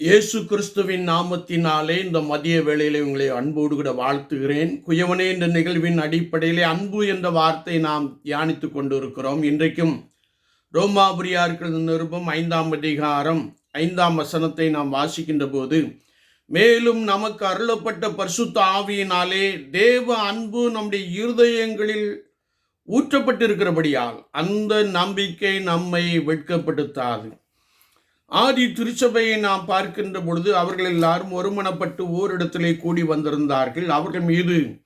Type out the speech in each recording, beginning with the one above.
இயேசு கிறிஸ்துவின் நாமத்தினாலே இந்த மதிய வேளையிலே உங்களை அன்போடு கூட வாழ்த்துகிறேன். குயவனே என்ற நிகழ்வின் அடிப்படையிலே அன்பு என்ற வார்த்தை நாம் தியானித்து கொண்டிருக்கிறோம். இன்றைக்கும் ரோமாபுரியார்கள் நிருபம் ஐந்தாம் அதிகாரம் ஐந்தாம் வசனத்தை நாம் வாசிக்கின்ற போது மேலும் நமக்கு அருளப்பட்ட பரிசுத்த ஆவியினாலே தேவ அன்பு நம்முடைய இருதயங்களில் ஊற்றப்பட்டிருக்கிறபடியால் அந்த நம்பிக்கை நம்மை வெட்கப்படுத்தாது. ஆதி திருச்சபையை நாம் பார்க்கின்ற பொழுது அவர்கள் எல்லாரும் ஒருமனப்பட்டு ஓரிடத்திலே கூடி வந்திருந்தார்கள். அவர்கள் மீது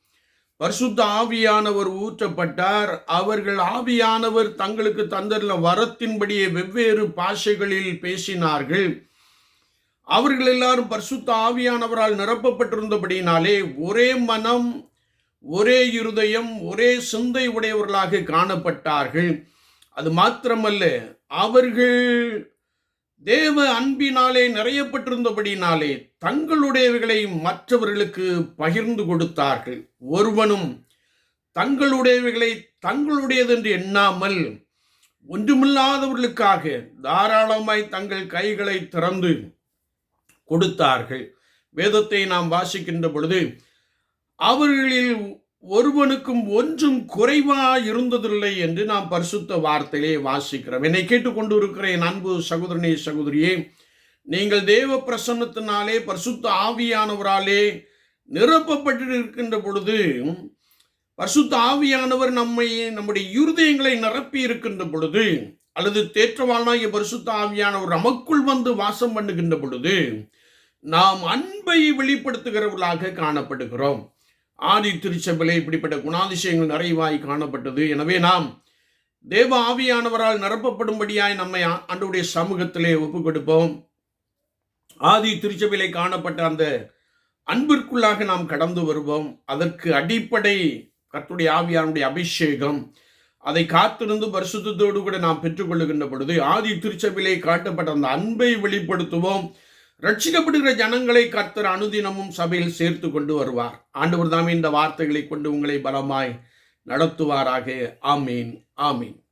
பரிசுத்த ஆவியானவர் ஊற்றப்பட்டார். அவர்கள் ஆவியானவர் தங்களுக்கு தந்துள்ள வரத்தின்படியே வெவ்வேறு பாஷைகளில் பேசினார்கள். அவர்கள் எல்லாரும் பரிசுத்த ஆவியானவரால் நிரப்பப்பட்டிருந்தபடியினாலே ஒரே மனம் ஒரே இருதயம் ஒரே சிந்தை உடையவர்களாக காணப்பட்டார்கள். அது மாத்திரமல்ல அவர்கள் தேவ அன்பினாலே நிறையப்பட்டிருந்தபடினாலே தங்களுடையவைகளை மற்றவர்களுக்கு பகிர்ந்து கொடுத்தார்கள். ஒருவனும் தங்களுடையவைகளை தங்களுடையதென்று எண்ணாமல் ஒன்றுமில்லாதவர்களுக்காக தாராளமாய் தங்கள் கைகளை திறந்து கொடுத்தார்கள். வேதத்தை நாம் வாசிக்கின்ற பொழுது அவர்களில் ஒருவனுக்கும் ஒன்றும் குறைவா இருந்ததில்லை என்று நாம் பரிசுத்த வார்த்தையிலே வாசிக்கிறோம். என்னை கேட்டுக்கொண்டு இருக்கிற என் அன்பு சகோதரனே சகோதரியே நீங்கள் தேவ பிரசன்னத்தினாலே பரிசுத்த ஆவியானவராலே நிரப்பப்பட்டு இருக்கின்ற பொழுது பரிசுத்த ஆவியானவர் நம்மை நம்முடைய இருதயங்களை நிரப்பி இருக்கின்ற பொழுது அல்லது தேற்றவாளாகிய பரிசுத்த ஆவியானவர் நமக்குள் வந்து வாசம் பண்ணுகின்ற பொழுது நாம் அன்பை வெளிப்படுத்துகிறவர்களாக காணப்படுகிறோம். ஆதி திருச்சபையிலே இப்படிப்பட்ட குணாதிசயங்கள் நிறைவாய் காணப்பட்டது. எனவே நாம் தேவ ஆவியானவரால் நிரப்பப்படும்படியாய் நம்மை ஆண்டுடைய சமூகத்திலே ஒப்பு கொடுப்போம் ஆதி திருச்சபையிலே காணப்பட்ட அந்த அன்பிற்குள்ளாக நாம் கடந்து வருவோம். அதற்கு அடிப்படை கத்துடைய ஆவியானுடைய அபிஷேகம். அதை காத்திருந்து பரிசுத்தோடு கூட நாம் பெற்றுக்கொள்ளுகின்ற பொழுது ஆதி திருச்சபையிலே காட்டப்பட்ட அந்த அன்பை வெளிப்படுத்துவோம். ரட்சிக்கப்படுகிற ஜனங்களை கர்த்தர் அனுதினமும் சபையில் சேர்த்து கொண்டு வருவார். ஆண்டவர் தாமே இந்த வார்த்தைகளை கொண்டு உங்களை பலமாய் நடத்துவாராக. ஆமீன். ஆமீன்.